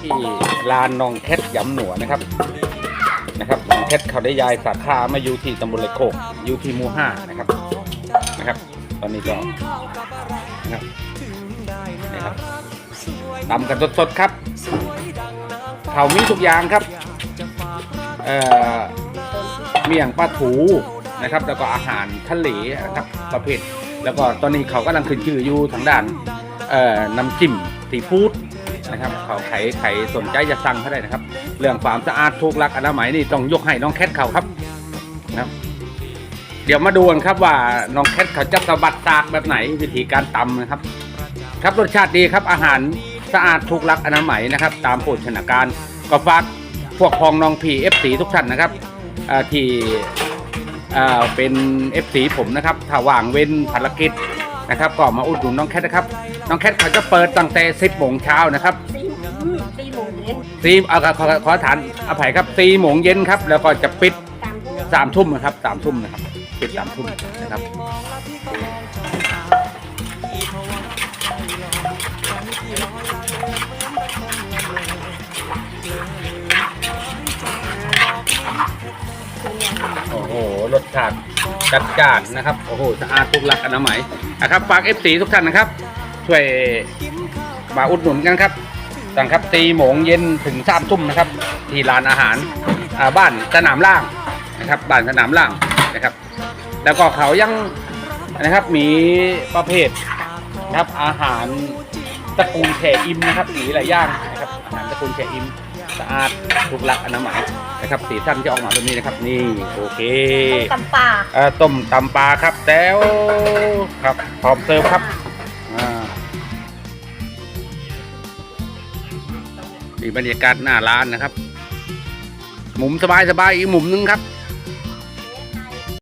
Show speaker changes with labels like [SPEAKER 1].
[SPEAKER 1] ที่ลานนองแคทหยำหนัวนะครับนะครับนองแคทเขาได้ย้ายสาขามาอยู่ที่ตำบลเลโคกอยู่ที่หมู่ห้านะครับนะครับ ตอนนี้ก็นะครับนะครับตำกันสดๆครับเขามีทุกอย่างครับเอ่อเมี่ยงปลาถูนะครับ แล้วก็อาหารทะเลนะครับประเภท แล้วก็ตอนนี้เขากำลังขึ้นชื่ออยู่ทางด้านเอ่อน้ำจิ้มซีฟู้ด นะครับเขาไขไขสนใจจะสั่งเขาได้นะครับ เรื่องความสะอาดถูกหลักอนามัยนี่ต้องยกให้น้องแคทเขาครับนะครับ เดี๋ยวมาดูกันครับว่าน้องแคทเขาจะสะบัดตากแบบไหนวิธีการตำนะครับ ครับรสชาติดีครับอาหารสะอาดถูกหลักอนามัยนะครับ ตามโภชนาการก็ฝากพวกพองน้องพีเอฟซีทุกท่านนะครับที่เป็น FC ผมนะครับถ้าว่างเว้นภารกิจ นะครับก็มาอุดหนุนน้องแคทนะครับ น้องแคทเขาจะเปิดตั้งแต่10โมงเช้านะครับ
[SPEAKER 2] สี่อืมสี่โมงเย็น
[SPEAKER 1] ซีเอาขอขอขอฐานอภัยครับ4โมงเย็นครับ แล้วก็จะปิด
[SPEAKER 2] ตามผู้
[SPEAKER 1] สามทุ่มนะครับสามทุ่มนะครับปิดสามทุ่มนะครับโรสชาติจัดจ้านนะครับโอ้โหสะอาดทุกหลักอนามัยนะครับฝาก FC ทุกท่านนะครับ ช่วยมาอุดหนุนกันครับตั้งครับตีโมงเย็นถึงสามทุ่มนะครับ ที่ร้านอาหารบ้านสนามล่างนะครับบ้านสนามล่างนะครับ แล้วก็เขายังนะครับมีประเภทนะครับอาหารตระกูลแช่อิ่มนะครับมีหลายอย่างนะครับอาหารตระกูลแช่อิ่ม สะอาดถูกหลักอนามัยนะครับสีสันจะออกมาแบบนี้นะครับ นี่โอเค
[SPEAKER 2] ตำป่า
[SPEAKER 1] เอ่อต้มตำปลาครับแต้วครับพร้อมเสิร์ฟครับอ่านี่บรรยากาศหน้าร้านนะครับ มุมสบายสบายๆอีกมุมนึงครับ